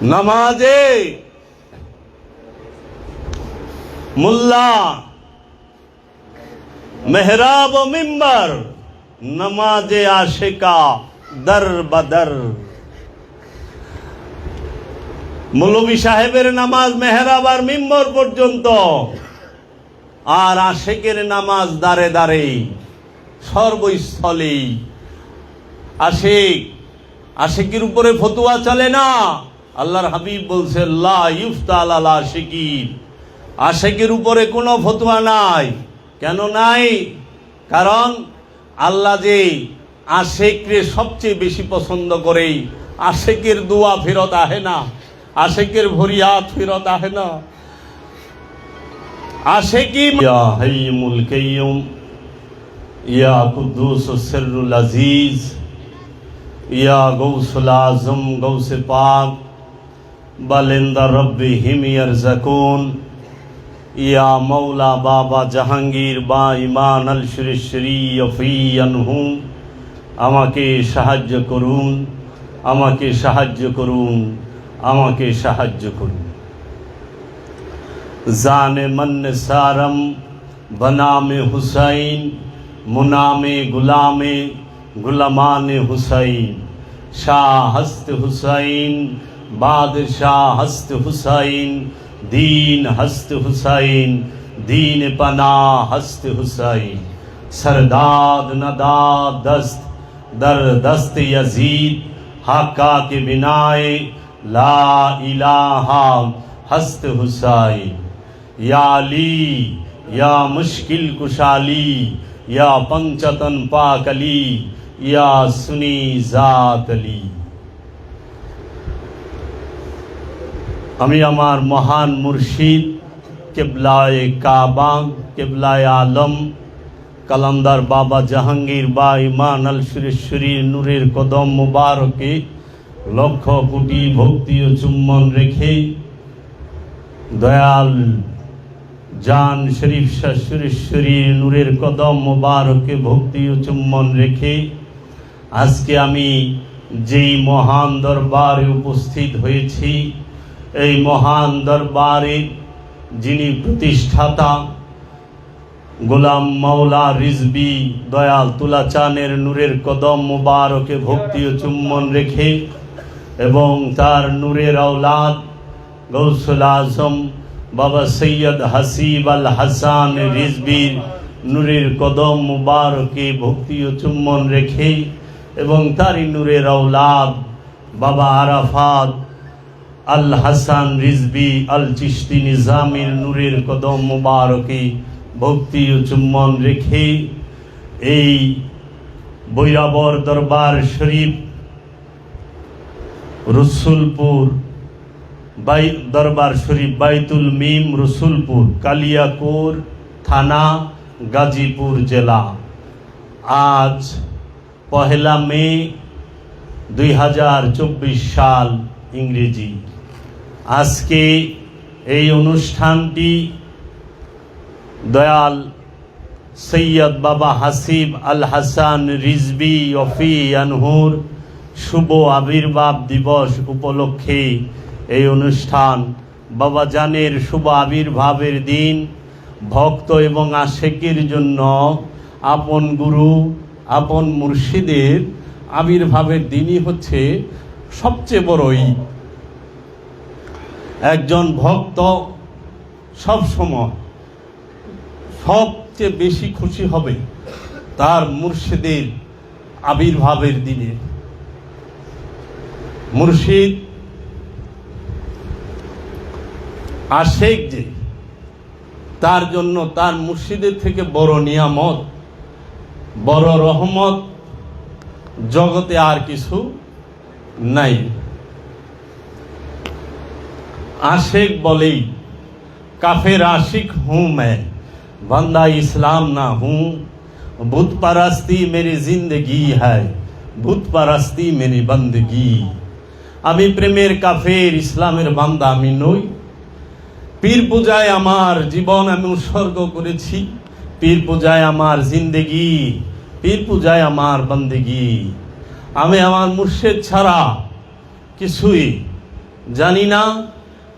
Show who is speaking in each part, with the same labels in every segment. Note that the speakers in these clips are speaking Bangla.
Speaker 1: নামাজে মুল্লা, মেহরাব মিম্বর নমাজে আশিকা, দর বদর। মৌলবী সাহেবের নামাজ মেহরাব আর মিম্বর পর্যন্ত, আর আশেকের নামাজ দাঁড়ে দাঁড়ে সর্বস্থলেই। আশেক, আশেকের উপরে ফতুয়া চলে না? আল্লাহর হাবিব বলছে আলা আশিকির উপরে কোনো ফতুয়া নাই। কেন নাই? কারণ আল্লাহ যে আশেকরে সবচেয়ে বেশি পছন্দ করে, আশেকের দোয়া ফেরত আহে না, আশেকের ভরিয়াত ফেরত আহে না। আশেকি কাইয়ুম, ইয়া আজিজ, ইয়া গৌসুল আজম, গৌসে পাক। বালেন্দা রব্বি হিমিয়ার ইয়া মৌলা বাবা জাহাঙ্গীর বা ইমান আল শ্রী অফি আনহু। আমাকে সাহায্য করুন, আমাকে সাহায্য করুন, আমাকে সাহায্য করুন। জানে মন সারম, বনামে হুসাইন, মুনামে গুলামে, গুলামান হুসাইন শাহ হস্ত হুসাইন بادشاہ ہست حسین، دین ہست حسین، دین پناہ ہست حسین۔ سرداد نداد دست، در دست یزید حقا کے بنائے، لا الہ ہست حسین۔ یا علی، یا مشکل کشالی، یا پنچتن پاکلی یا سنی ذات علی۔ আমি আমার মহান মুর্শিদ, কেবলায় কাবা, কেবলায় আলম, কালামদার বাবা জাহাঙ্গীর বা ইমান আল সুরেশ্বরীর নূরের কদম মুবারকে লক্ষ কোটি ভক্তি ও চুম্বন রেখে দয়াল জান শরীফ শাহ সুরেশ্বরীর নূরের কদম মুবারকে ভক্তি ও চুম্বন রেখে আজকে আমি যেই মহান দরবারে উপস্থিত হয়েছি এই মহান দরবারের যিনি প্রতিষ্ঠাতা, গোলাম মাওলা রিজবি দয়াল তুলাচানের নূরের কদম মুবারকে ভক্তি ও চুম্বন রেখে এবং তার নূরের আওলাদ গৌসুল আজম, বাবা সৈয়দ হাসিব আল হাসান রিজবির নূরের কদম মুবারকে ভক্তি ও চুম্বন রেখে এবং তারই নূরের আওলাদ বাবা আরাফাত আল হাসান রিজবি, আল চিস্তি নিজামের নূরের কদম মুবারকে ভক্তি ও চুম্বন রেখে এই বৈরাবর দরবার শরীফ, রসুলপুর বাই, দরবার শরীফ বাইতুল মিম, রসুলপুর, কালিয়াকুর থানা, গাজীপুর জেলা। আজ পহেলা মে দুই হাজার চব্বিশ সাল ইংরেজি। আজকে এই অনুষ্ঠানটি দয়াল সৈয়দ বাবা হাসিব আল হাসান রিজবি অফি আনহুর শুভ আবির্ভাব দিবস উপলক্ষে এই অনুষ্ঠান। বাবা জানের শুভ আবির্ভাবের দিন, ভক্ত এবং আশেকের জন্য আপন গুরু, আপন মুর্শিদের আবির্ভাবের দিনই হচ্ছে সবচেয়ে বড় ঈদ। একজন ভক্ত সব সময় সবচেয়ে বেশি খুশি হবে তার মুর্শিদের আবির্ভাবের দিনে। মুর্শিদ আশেক যে, তার জন্য তার মুর্শিদের থেকে বড় নিয়ামত, বড় রহমত, জগতে আর কিছু নাই आशिक बोली काफिर आशिक हूँ मैं बंदा इस्लाम ना हूँ बुत परस्ती मेरी जिंदगी है বুত পারাস্তি মেরি বন্দগি আমি প্রেমের কাফের ইসলামের বান্দা আমি নই পীর পূজায় আমার জীবন আমি উৎসর্গ করেছি পীর পূজায় আমার জিন্দেগি পীর পূজায় আমার বন্দেগি আমি আমার মুর্শেদ ছাড়া কিছুই জানি না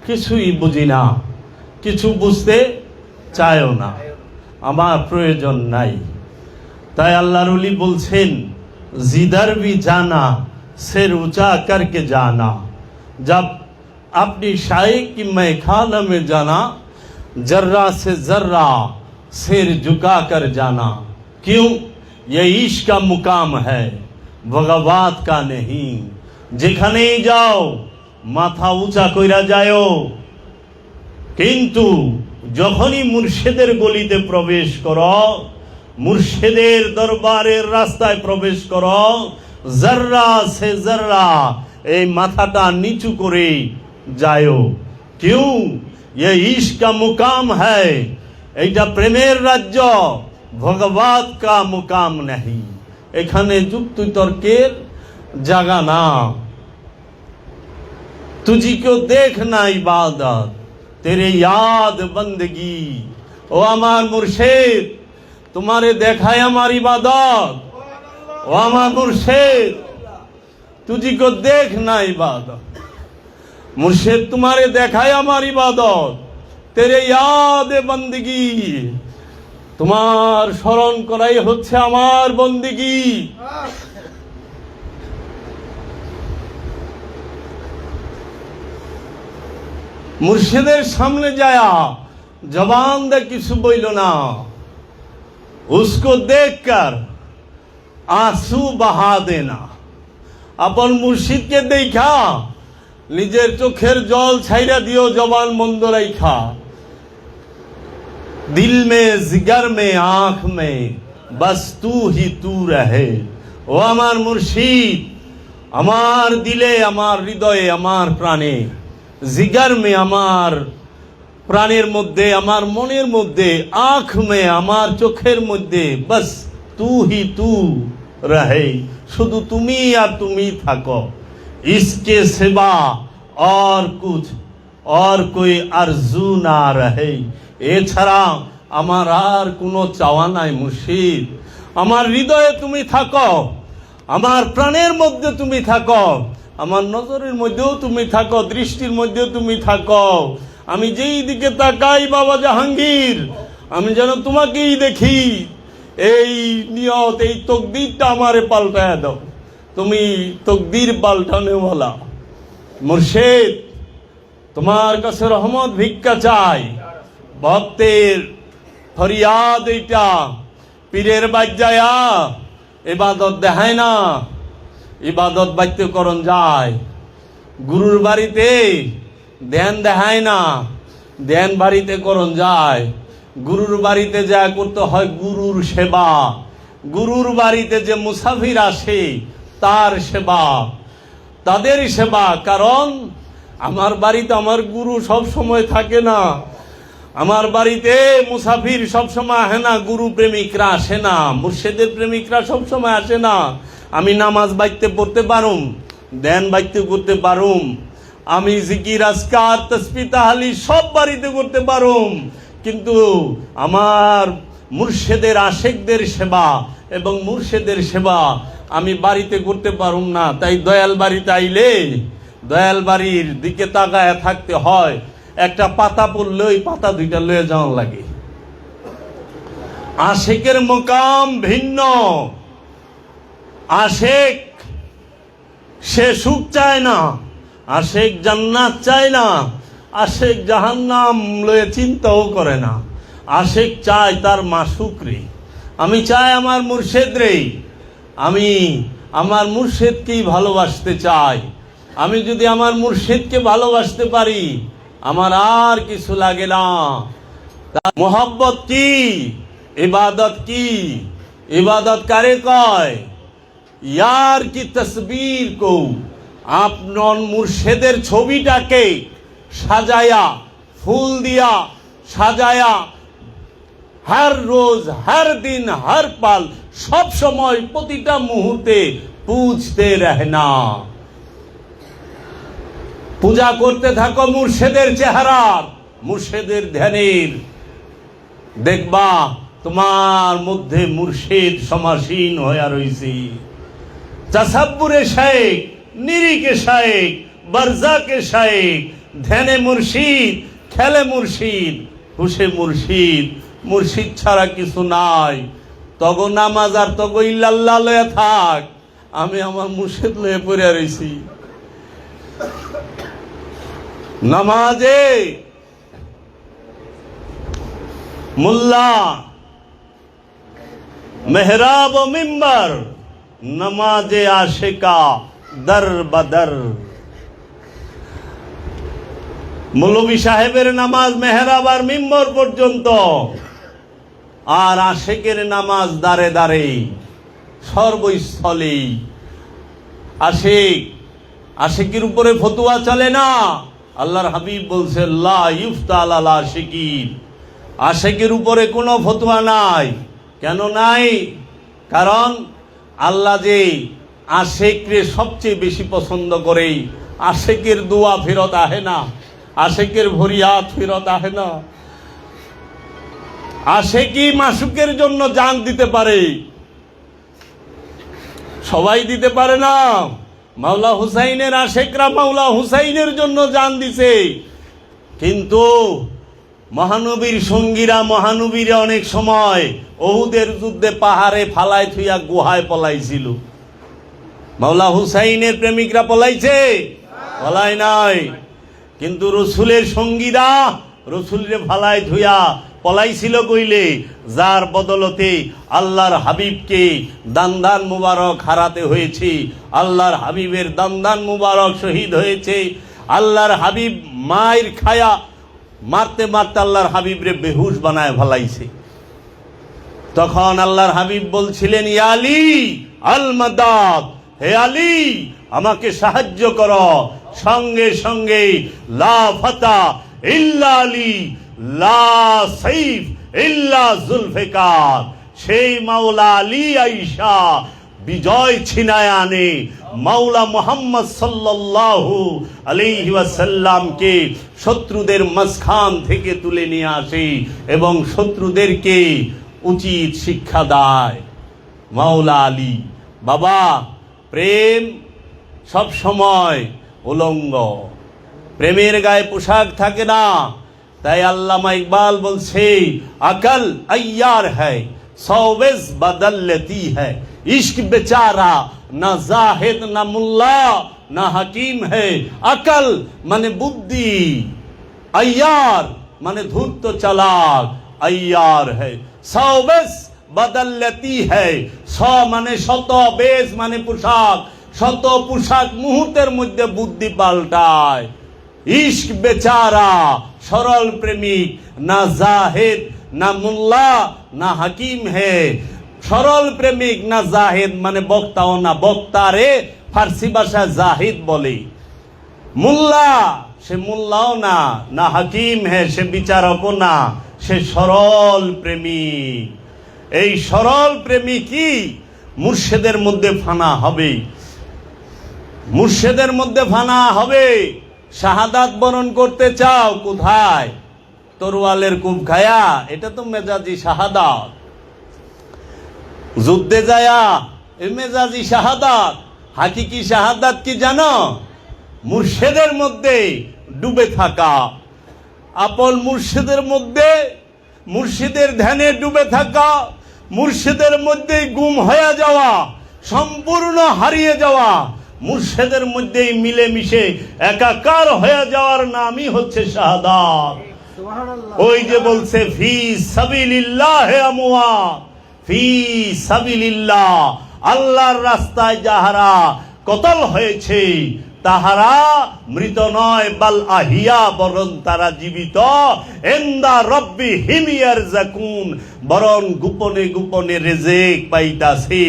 Speaker 1: কিছুই বুঝি না কিছু বুঝতে চায়ও না আমার প্রয়োজন নাই তাই আল্লাহর উলি বলছেন জিদার भी जाना सिर ऊंचा करके जाना जब अपनी शाही की मैखाना में जाना जर्रा से जर्रा सिर झुका कर जाना क्यों ये ईश का मुकाम है ভগবাত কা নেহি। যেখানেই যাও, মাথা উঁচা কইরা যায় কিন্তু যখনই মুর্শেদের গলিতে প্রবেশ কর, মুর্শেদের দরবারের রাস্তায় প্রবেশ কর জর্রা সে জর্রা এই মাথাটা নিচু করে যায় কেউ, এ ইশকা মুকাম হ্যায়, এইটা প্রেমের রাজ্য, ভগবাত কা মুকাম নাহি। এখানে যুক্তি তর্কের জাগা না দেখ নাই ইবাদত তেরে ইয়াদ বন্দগি। ও আমার মুর্শেদ, তোমারে দেখায় আমার ইবাদত। ও আমার মুর্শেদ দেখ নাই ইবাদত মুর্শেদ, তোমারে দেখায় আমার ইবাদত, তেরে ইয়াদ বন্দগি। তোমার স্মরণ করাই হচ্ছে আমার বন্দিগি। মুর্শিদের সামনে যায়া জবান দেখ কিছু বইল না। উসকো দেখ কর আসু বাহা দেনা আপন মুর্শিদকে দেখা নিজের চোখের জল ছাইরা দিও জবান মন্দ রাইখা। दिल में जिगर में आंख में बस तू ही तू रहे ও আমার মুর্শিদ আমার দিলে আমার হৃদয়ে আমার প্রাণে জিগার মে আমার প্রাণের মধ্যে আমার মনের মধ্যে আঁখ মে আমার চোখের মধ্যে বাস তু হি তু রহে শুধু তুমি আর তুমি থাকো इसके सिवा और कुछ और कोई আরজু না রহে এছাড়া আমার আর কোনো চাওয়া নাই মুর্শিদ। আমার হৃদয়ে তুমি থাকো, আমার প্রাণের মধ্যে তুমি থাকো, আমার নজরের মধ্যেও তুমি থাকো, দৃষ্টির মধ্যেও তুমি থাকো। আমি যেই দিকে তাকাই, বাবা জাহাঙ্গীর, আমি যেন তোমাকেই দেখি। এই নিয়ত, এই তকদিরটা আমারে পাল্টায় দাও। তুমি তকদির পাল্টানেওয়ালা মুর্শেদ, তোমার কাছে রহমত ভিক্ষা চাই। ভক্তের ফরিয়াদ এইটা। পীরের বাজ্যায়া এবাদত দেখায় না। ইবাদত বাড়িতে করণ যায়। গুরুর বাড়িতে ধ্যান দেখায় না। ধ্যান বাড়িতে করণ যায়। গুরুর বাড়িতে যা করতে হয় গুরুর সেবা। গুরুর বাড়িতে যে মুসাফির আসে, তার সেবা। তাদের সেবা, কারণ আমার বাড়িতে আমার গুরু সব সময় থাকে না। আমার বাড়িতে মুসাফির সবসময় আসে না, গুরু প্রেমিকরা আসে না, মুর্শেদের প্রেমিকরা সবসময় আসে না। আমি নামাজ বাইতে পড়তে পারুম, ধ্যান বাইতে করতে পারুম, আমি জিকির, আজকার তসবি তাহালি সব বাড়িতে করতে পারুম। কিন্তু আমার মুর্শেদের আশেকদের সেবা এবং মুর্শেদের সেবা আমি বাড়িতে করতে পারুম না। তাই দয়াল বাড়িতে আইলে দয়াল বাড়ির দিকে তাকায় থাকতে হয়। একটা পাতা পড়লে ওই পাতা দুইটা লয়ে যাওয়া লাগে। আশেকের মোকাম ভিন্ন। আশেক, সে সুখ চায় না। আশেক জান্নাত চায় না। আশেক জাহান্নাম লয়ে চিন্তাও করে না। আশেক চায় তার মাসুক রে। আমি চাই আমার মুর্শেদ রে। আমি আমার মুর্শেদকেই ভালোবাসতে চাই। আমি যদি আমার মুর্শেদকে ভালোবাসতে পারি আমার আর কিছু লাগে না। মোহব্বত কি? ইবাদত কি? ইবাদত কারে কয়? ইয়ার কি তসবির কো আপনার মুর্শেদের ছবিটাকে সাজায়া, ফুল দিয়া সাজায়া, হর রোজ, হর দিন, হর পাল, সব সময় প্রতিটা মুহূর্তে পুজতে রহনা পূজা করতে থাকো মুর্শেদের চেহারার মুর্শেদের ধ্যানের। দেখবা, তোমার মধ্যে মুর্শেদ সমাসীন হয়ে রয়েছে তাসাব্বুরে শায়েক নিরিকে শায়েক, বারজাকে শায়েক, ধ্যানে মুর্শিদ, খেলে মুর্শিদ, হুসে মুর্শিদ মুর্শিদ ছাড়া কিছু নাই। তগ নামাজ আর তগ ইল্লাল্লাহ লয়ে থাক, আমি আমার মুর্শিদ লয়ে পড়ে রয়েছি নামাজে মুল্লা, মেহরাব ও মিম্বর, নমাজে আশেকা, দর বদর। মৌলভী সাহেবের নামাজ মেহরাব আর মিম্বর পর্যন্ত, আর আশেকের নামাজ দাঁড়ে দাঁড়ে সর্বস্থলেই। আশেক, আশেকের উপরে ফতুয়া চলে না? আল্লাহর হাবিব বলছে আশেকের উপরে কোনো ফতুয়া নাই। কেন নাই? কারণ আল্লাহ যে আশেকরে সবচেয়ে বেশি পছন্দ করে, আশেকের দোয়া ফেরত আহে না, আশেকের ভরিয়াত ফেরত আহে না। আশেকি মাসুকের জন্য জান দিতে পারে। সবাই দিতে পারে না। মাওলা হুসাইনের আশেকরা মাওলা হুসাইনের জন্য জান দিছে। কিন্তু মহানবীর সঙ্গীরা, মহানবীরা অনেক সময় ওহুদের যুদ্ধে পাহাড়ে ফালায় থুইয়া গুহায় পলাইছিল। মাওলা হুসাইনের প্রেমিকরা পলাইছে? পলাই নাই। কিন্তু রসুলের সঙ্গীরা রসুলের ফালায় ধুইয়া পলাইছিল কইলে, যার বদলতে আল্লাহর হাবিবকে দান্দান মুবারক হারাতে হয়েছে, আল্লাহর হাবিবের দান্দান মুবারক শহীদ হয়েছে, আল্লাহর হাবিব মায়ের খায়া মারতে মারতে আল্লাহর হাবিবরে বেহুশ বানায় ফেলাইছে। তখন আল্লাহর হাবিব বলছিলেন ইয়ালি আলী মাদাদ হে আলী, আমাকে সাহায্য কর। সঙ্গে সঙ্গে লা ফাতা ইল্লা আলী লা সাইফ ইল্লা জুলফিকার। সেই মাওলা আলী আইসা বিজয় ছিনায় আনে। মাওলা মোহাম্মদ সাল্লাল্লাহু আলাইহি ওয়াসাল্লামকে শত্রুদের মাঝখান থেকে তুলে নিয়ে আসে এবং শত্রুদেরকে উচিত শিক্ষা দেয়। মাওলা আলী, বাবা, প্রেম সব সময় উলঙ্গ। প্রেমের গায়ে পোশাক থাকে না। তাই আল্লামা ইকবাল বলছে, আকল আয়ার হ্যায় বদল বদলতি হ্যায়। ইশক বেচারা, না জাহেদ, না মুল্লা, না হাকিম হ্যায়। আকল মানে বুদ্ধি, আয়ার মানে ধূর্ত চালাক, আয়ার হ্যায়। বদল বদলতি হ্যায়, স মানে শত বেশ মানে পোশাক। শত পোশাক মুহূর্তের মধ্যে বুদ্ধি পাল্টায়। ইশক বেচারা, সরল প্রেমিক, না জাহেদ, না মুল্লা, না হাকিম হে। সরল প্রেমিক, না জাহেদ মানে বক্তাও না বক্তারে ফার্সি ভাষা জাহিদ বলে। মুল্লা, সে মুল্লাও না না হাকিম হে, সে বিচারকও না, সে সরল প্রেমিক। এই সরল প্রেমিকই মুর্শেদের মধ্যে ফানা হবে মুর্শেদের মধ্যে ফানা হবে শাহাদাত বরণ করতে চাও কোথায়? তরোয়ালের কুপ খায়া এটা তো মেজাজি শাহাদাত। যুদ্ধে যায়া, এ মেজাজি শাহাদাত। হাকিকি শাহাদাত কি জানো? মুর্শেদের মধ্যে ডুবে থাকা। আপন মুর্শিদের মধ্যে, মুর্শিদের ধ্যানে ডুবে থাকা। মুর্শিদের মধ্যে গুম হয়ে যাওয়া, সম্পূর্ণ হারিয়ে যাওয়া। মুর্শিদের মধ্যেই মিলেমিশে একাকার হয়ে যাওয়ার নামই হচ্ছে শাহাদাত। ওই যে বলছে ফি সাবিলিল্লাহ হে আমুয়া ফি সাবিলিল্লাহ। আল্লাহর রাস্তায় যাহারা কতল হয়েছে তাহারা মৃত নয় বাল আহিয়া বরং তারা জীবিত। এন্দা রব্বি হিমিয়ার জাকুন বরং গোপনে গোপনে রেজেক পাইতাছে।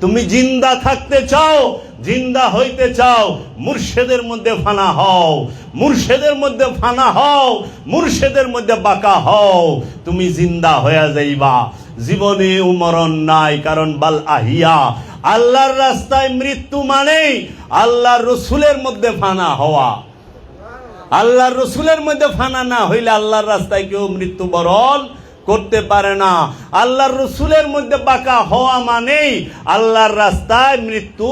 Speaker 1: তুমি জিন্দা থাকতে চাও জিন্দা হইতে চাও, মুর্শেদের মধ্যে ফানা হও। মুর্শেদের মধ্যে ফানা হও, মুর্শেদের মধ্যে বাঁকা হও। তুমি জিন্দা হয়ে যাইবা। জীবনে উমরণ নাই, কারণ বাল আহিয়া। আল্লাহর রাস্তায় মৃত্যু মানে আল্লাহর রসুলের মধ্যে ফানা হওয়া। আল্লাহর রসুলের মধ্যে ফানা না হইলে আল্লাহর রাস্তায় কেউ মৃত্যুবরণ করতে পারে না। আল্লাহর রসুলের মধ্যে বাঁকা হওয়া মানেই আল্লাহর রাস্তায় মৃত্যু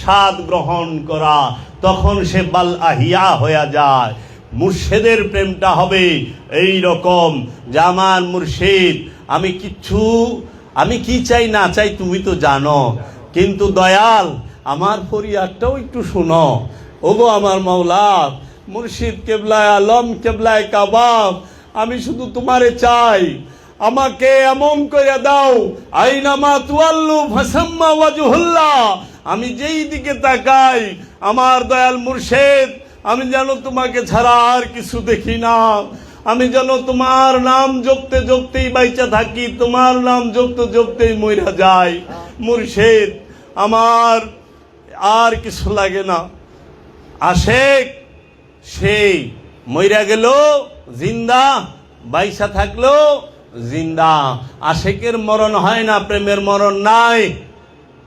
Speaker 1: স্বাদ গ্রহণ করা, তখন সে বাল আহিয়া হয়ে যায়। মুর্শেদের প্রেমটা হবে এই রকম যে, আমার মুর্শিদ, আমি কিচ্ছু, আমি কি চাই না চাই তুমি তো জানো। কিন্তু দয়াল, আমার ফরিয়াদটাও একটু শোনো। ওগো আমার মাওলা, মুর্শিদ কেবলায় আলম, কেবলায় কাবাব, আমি শুধু তোমারে চাই। আমাকে এমন করে দাও, আইনামা তুয়াল্লু ফাসাম্মা ওয়াজহুল্লাহ আমি যেই দিকে তাকাই, আমার দয়াল মুর্শেদ, আমি যেন তোমাকে ছাড়া আর কিছু দেখি না। আমি যেন তোমার নাম জপতে জপতেই বাইচা থাকি, তোমার নাম জপতে জপতেই মইরা যাই। মুর্শেদ, আমার আর কিছু লাগে না। আশেক সেই মইরা গেল, জিন্দা বাইসা থাকল, জিন্দা। আশেকের মরণ হয় না, প্রেমের মরণ নাই।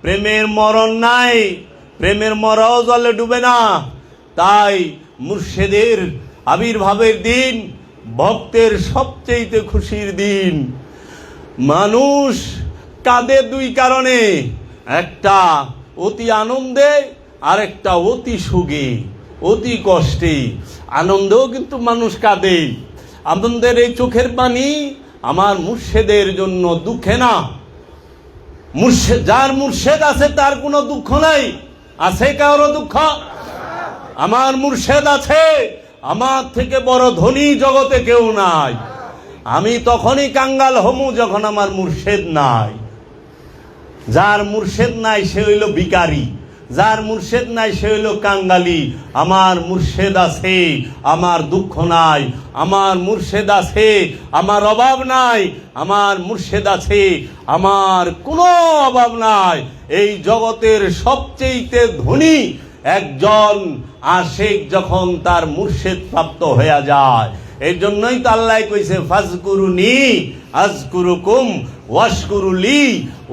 Speaker 1: প্রেমের মরণ নাই, প্রেমের মরাও জলে ডুবে না। তাই মুর্শেদের আবির্ভাবের দিন, ভক্তের সবচেয়ে খুশির দিন। মানুষ কাঁদে দুই কারণে, একটা অতি আনন্দে আর একটা অতি সুখে, অতি কষ্টে। আনন্দেও কিন্তু মানুষ কাঁদে। আনন্দের এই চোখের পানি আমার মুর্শেদের জন্য দুঃখে না। যার মুর্শেদ আছে তার কোনো দুঃখ নাই। আছে কারও দুঃখ? আমার মুর্শেদ আছে। আমার থেকে বড় ধনী জগতে কেউ নাই। আমি তখনই কাঙ্গাল হমু যখন আমার মুর্শেদ নাই। যার মুর্শেদ নাই, সে হইল ভিকারি। যার মুর্শেদ নাই সে হইল কাঙ্গালি আমার মুর্শেদ আছে, আমার দুঃখ নাই। আমার মুর্শেদ আছে, আমার অভাব নাই। আমার মুর্শেদ আছে, আমার কোনো অভাব নাই। এই জগতের সবচেয়ে ধনী একজন আশেক যখন তার মুর্শেদ প্রাপ্ত হয়ে যায়। এই জন্যই তো আল্লাহ কইছে, ফাজকুরুনি, আজকুরুকুম, ওয়াশকুরুলি,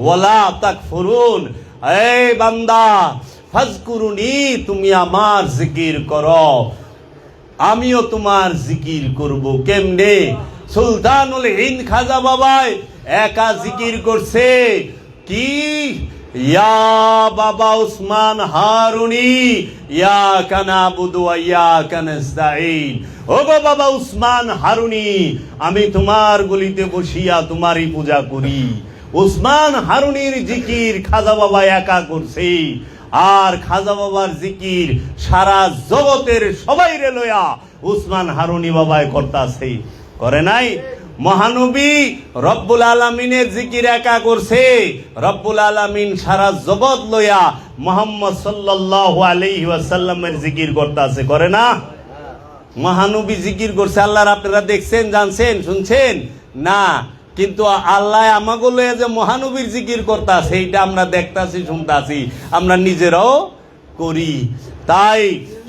Speaker 1: ওয়ালা তাকফুরুন। এই বান্দা, ফাজকুরুনি, তুমি আমার জিকির করো। আমিও তোমার জিকির করব কেমনে? সুলতানুল হিন্দ খাজা বাবাই একা জিকির করছে। কি? ইয়া বাবা উসমান হারুনি, ইয়া কানা বুদু ইয়া কানাস্তাইন ও বাবা উসমান হারুনি, আমি তোমার গলিতে বসিয়া তোমারই পূজা করি। উসমান হারুনির জিকির খাজা বাবা একা করছে। আর খাজা বাবার জিকির সারা জগতের সবাই রে লয়া উসমান হারুনি বাবায় করতাছে। করে নাই? মহানবী রব্বুল আলমিনের জিকির একা করছে। রব্বুল আলমিন সারা জগৎ লয়া মোহাম্মদ সাল্লাহ ওয়াসাল্লামের জিকির করতাছে। করে না? মহানবী জিকির করছে। আল্লাহর আপনারা দেখছেন, জানছেন, শুনছেন? না। কিন্তু আল্লাহ আমাকে লয়ে যে মহানবীর জিকির করতাছে, সেইটা আমরা দেখতাছি, শুনতাছি, আমরা নিজেরাও করি। তাই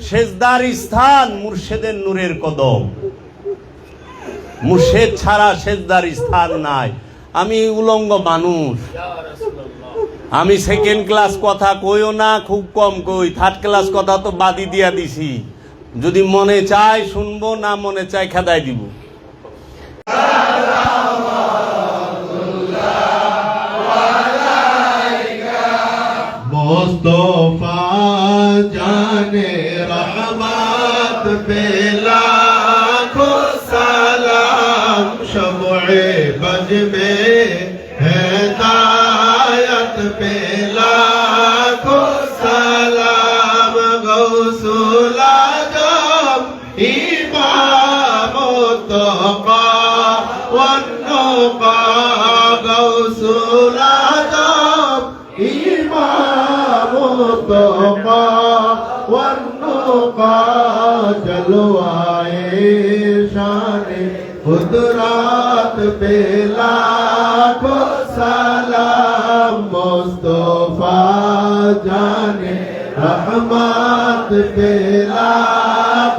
Speaker 1: সেজদার স্থান মুর্শেদের নূরের কদম। মুর্শেদ ছাড়া সেজদার স্থান নাই। আমি উলঙ্গ মানুষ। আমি সেকেন্ড ক্লাস কথা কইও না, খুব কম কই। থার্ড ক্লাস কথা তো বাদি দিয়া দিছি। যদি মনে চায় শুনব, না মনে চায় খেদাই দিব।
Speaker 2: থাকবে खुद रात बेला को सलाम मुस्तफा जाने रहमत बेला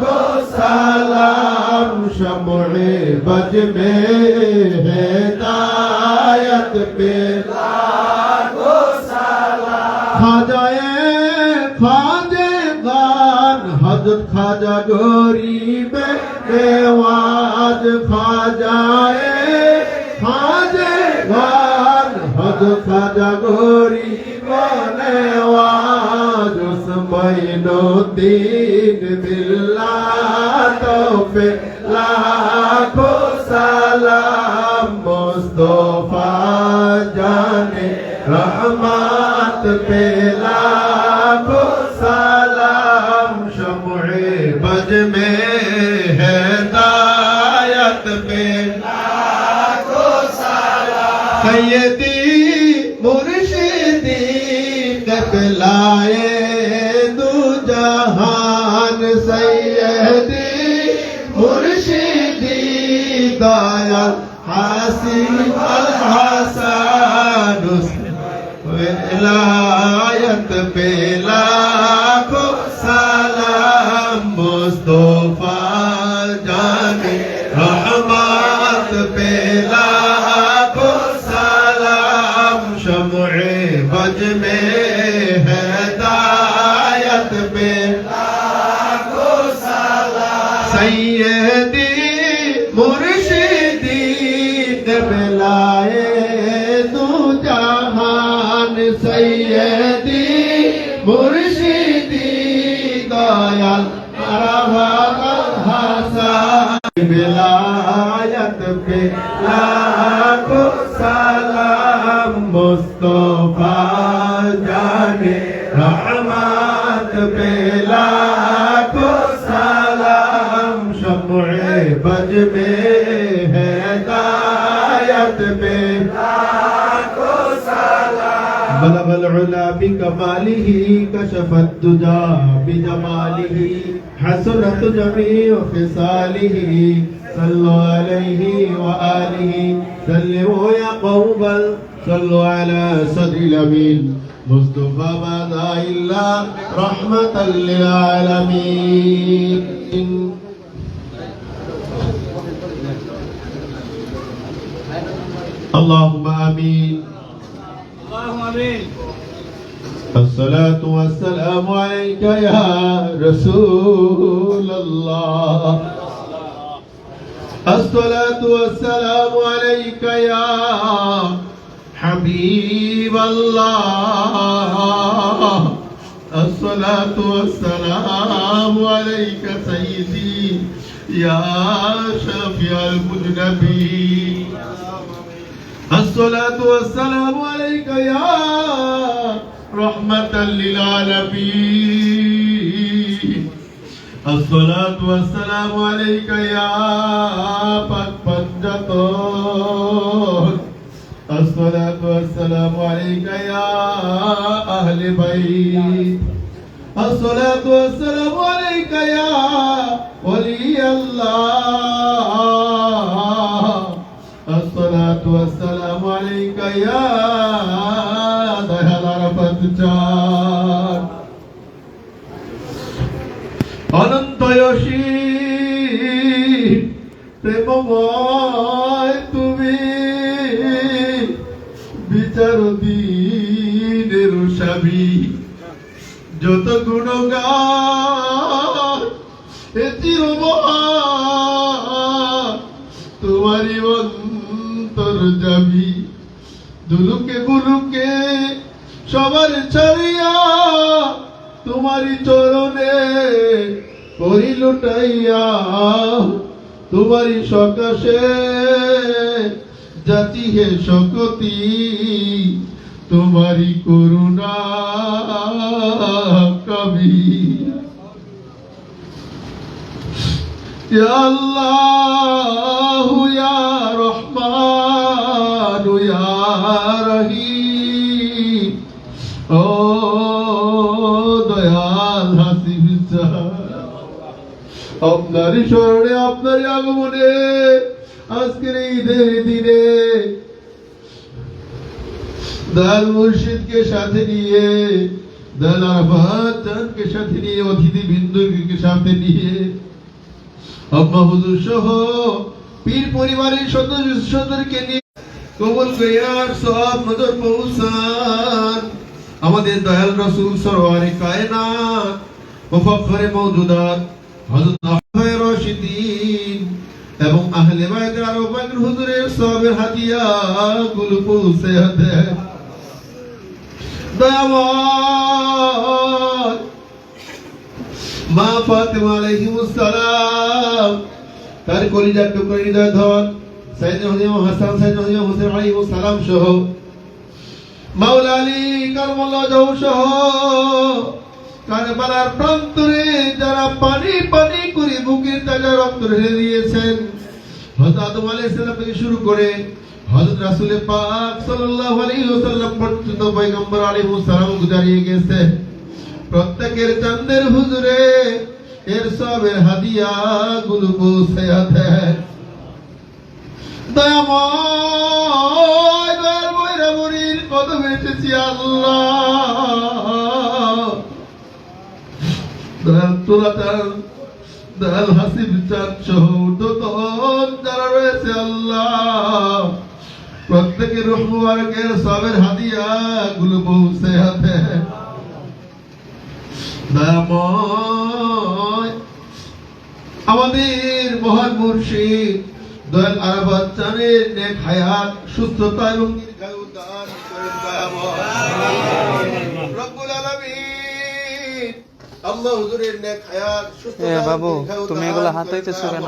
Speaker 2: को सलाम शमुड़े बज में है दायत बेला को सलाम खाजाए खाजे गान हजत खाजा गोरी খাজায়ে খাজে গান হদ খাজা গরি বনে ওয়াজ। উসমাইনুদ্দিন বিল্লা তোফে লাখো সালাম। মুস্তফা জানে রহমত पे সাইয়েদি মুর্শিদি দেখলায়ে দু জাহান সাইয়েদি মুর্শিদি দয়াল হাসি হাসান বেলায়ত বেলা मुस्तफा जाने रहमत पे लाखो सलाम शमुए बज में है दायत पे بلغ العلا بكماله كشف الدجى بجماله حسنت جميع خصاله صلوا عليه وآله سلموا يا قوم صلوا على صدر الأمين. مصطفى ماذا إلا رحمة للعالمين. اللهم آمين. الصلاة والسلام عليك يا رسول الله. الصلاة والسلام عليك يا حبیب اللہ، الصلاة والسلام عليك سيدي يا شفيع المذنبين الصلاة والسلام عليك يا رحمة للعالمين الصلاة والسلام عليك يا پاک پنجتون الصلاة والسلام عليك يا أهل بيت الصلاة والسلام عليك يا ولي الله الصلاة والسلام عليك يا দয়াল আরাফাত চাঁদ অনন্তয়সী প্রেমময় বিচার দিনের সাবি যত গুণগান, এ তোমারই অন্তর যাবি দুলুকে গুলুকে সবার ছাড়িয়া তোমারই চরণে করি লুটাইয়া, তোমারই সকাশে জাতি হে শক্তি তোমারি করুণা কবি। আল্লাহ ইয়া রহমান ইয়া রহিম। ও দয়াল হাসিব আপনারই শরণে আপনারই আগমনে আজকের ঈদের দিনে দয়াল মুর্শিদকে সাথে নিয়ে দয়াল আরফাত চাঁদকে সাথে নিয়ে, অতিথি বিন্দুকে সাথে নিয়ে, আব্বা হুজুর সহ পীর পরিবারের সদস্য সদস্যদেরকে নিয়ে কবুল করিয়ার সব নজর পৌঁছান। আমাদের দয়াল রসুল সরওয়ারে কায়নাত মুফাখরে মওজুদাত, হযরত আহমদ রশিদিন। এবং আহলে বাইতের আরও বাইতের হুজুরের সবের হাতিয়া গুলো পৌঁছে দয়াময় মা সালাম, তার কলিজার টুকরো হৃদয় ধন সাইয়েদনা হুসাইন হাসান সাইয়েদনা হুসাইন হোসেন আলাইহিস সালাম সহ। মাওলা আলী কারমাল্লাহ জহু সহ। কারবালার প্রান্তরে যারা পানি পানি করে বুকের তাজা রক্ত ঢেলে দিয়েছেন, হযরত আদম আলাইহিস থেকে শুরু করে হযরত রাসূল পাক সাল্লাল্লাহু আলাইহি ওয়াসাল্লাম পর্যন্ত পয়গম্বর আলাইহিস সালাম গুজারিয়ে গেছে। প্রত্যেকের চাঁদের হুজুরে এর সবের হাদিয়া গুলো পৌঁছে দেয় দয়াময় দয়াল বৈরামরির কদমে এসেছি আল্লাহ। দয়াল দয়াল প্রত্যেকের মুবারকের সবের হাদিয়া গুলো হাতে। আমাদের মহান মুর্শিদ, দয়াল আরাফাত চানের নেক হায়াত, সুস্থতা এবং দীর্ঘায়ু দান আল্লাহ হুজুরের নেক হায়াত সুস্থতা
Speaker 3: এ বাবু, তুমি এগুলা
Speaker 2: করেন
Speaker 3: হাতাইতেছো কেন?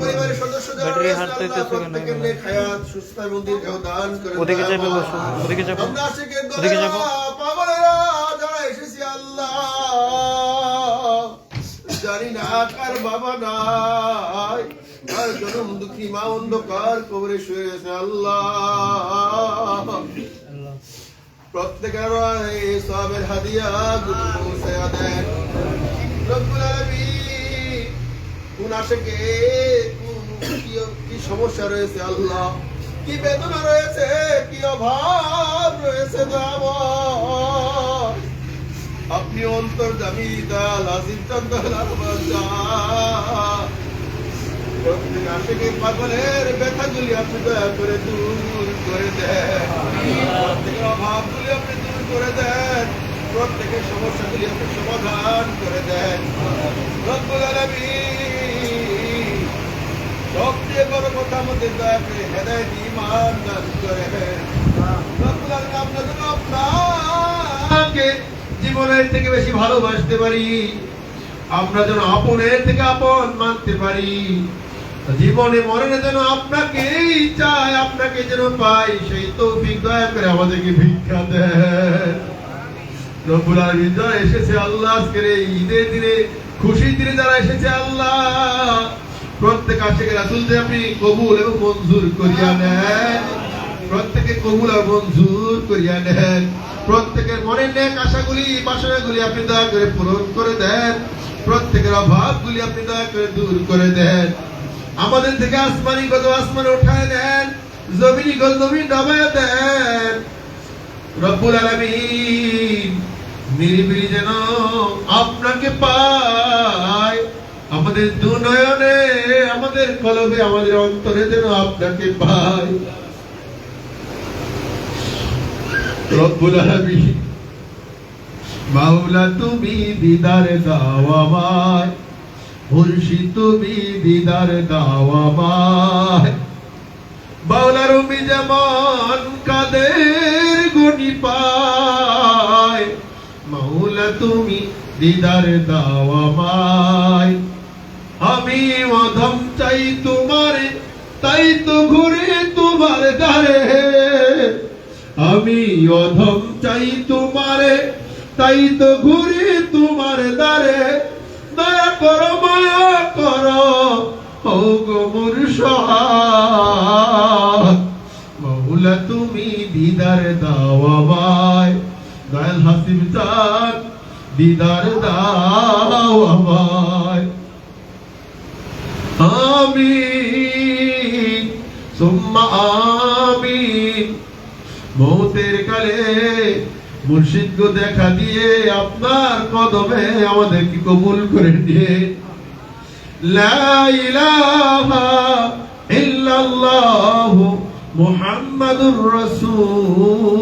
Speaker 2: পরিবারের
Speaker 3: ব্যাটারি হাতাইতেছো কেন
Speaker 2: প্রত্যেকের
Speaker 3: এগুলা?
Speaker 2: নেক হায়াত সুস্থতা এবং দীর্ঘায়ু দান করেন
Speaker 3: ওদিকে যাবে বসো ওদিকে যাব ওদিকে যাব।
Speaker 2: পাগলেরা যারা এসেছি আল্লাহ জানি না কার বাবা নাই কার জনম দুঃখী মা অন্ধকার কবরে শুয়ে আল্লাহ প্রত্যেকের এই সবের হাদিয়া গুলো পৌঁছে দেন রব্বুল আলামিন কি- সমস্যা রয়েছে? আল্লাহ, কি বেদনা রয়েছে? কি অভাব রয়েছে আপনি অন্তর জামি দাল আজিম চন্দ্র আপনি দয়া করে দূর করে দেন আপনি দূর করে দেন প্রত্যেকের আপনি সমাধান করে দেন সবচেয়ে বড় কথা আমাদের দয়া করে দান করে আপনাকে জীবনের থেকে বেশি ভালোবাসতে পারি। আমরা যেন আপনের থেকে আপন মানতে পারি। জীবনে মরণে যেন আপনাকেই চাই আপনাকে যেন পাই, সেই তৌফিক দয়া করে আমাদেরকে ভিক্ষা এসেছে আল্লাহ দিনে দিনে যারা এসেছে আল্লাহ, প্রত্যেক রাসূলদের আপনি কবুল এবং মঞ্জুর করিয়া নেন। প্রত্যেকে কবুল আর মঞ্জুর করিয়া নেন। প্রত্যেকের নেক আশাগুলি, বাসনাগুলি আপনি দয়া করে পূরণ করে দেন। প্রত্যেকের অভাবগুলি আপনি দয়া করে দূর করে দেন। আমাদের থেকে আসমানি গত আসমানে উঠায় দেন জমিনি গত জমিন নামায় দেন। রব্বুল আলামিন নিরিবিলি যেন আপনাকে পায়, আমাদের দুনয়নে, আমাদের কলবে, আমাদের অন্তরে যেন আপনাকে পায়। রব্বুল আলামিন, মাওলা তুমি দিদার দাও আমায় মুর্শিদ তুমি দিদার দাও আমায়। বাউলা রুমি যেমন কাদের গুনি পায়, মাওলা তুমি দিদার দাও আমায়। আমি অধম চাই তোমার, তাই তো ঘুরে তোমার দ্বারে। আমি অধম চাই তোমারে, তাই তো ঘুরে তোমার দ্বারে। দয়া করো, মায়া করো। ও গো মুর্শাদ মৌলা তুমি দিদার দাও আমায়। দয়াল হাসিব চান দিদার দাও আমায়। আমিন, সুম্মা আমিন। মৌতের কালে মুর্শিদ দেখা দিয়ে আপনার কদমে আমাদেরকে কবুল করে ইলাহা ইল্লাল্লাহু মুহাম্মাদুর রাসূলুল্লাহ।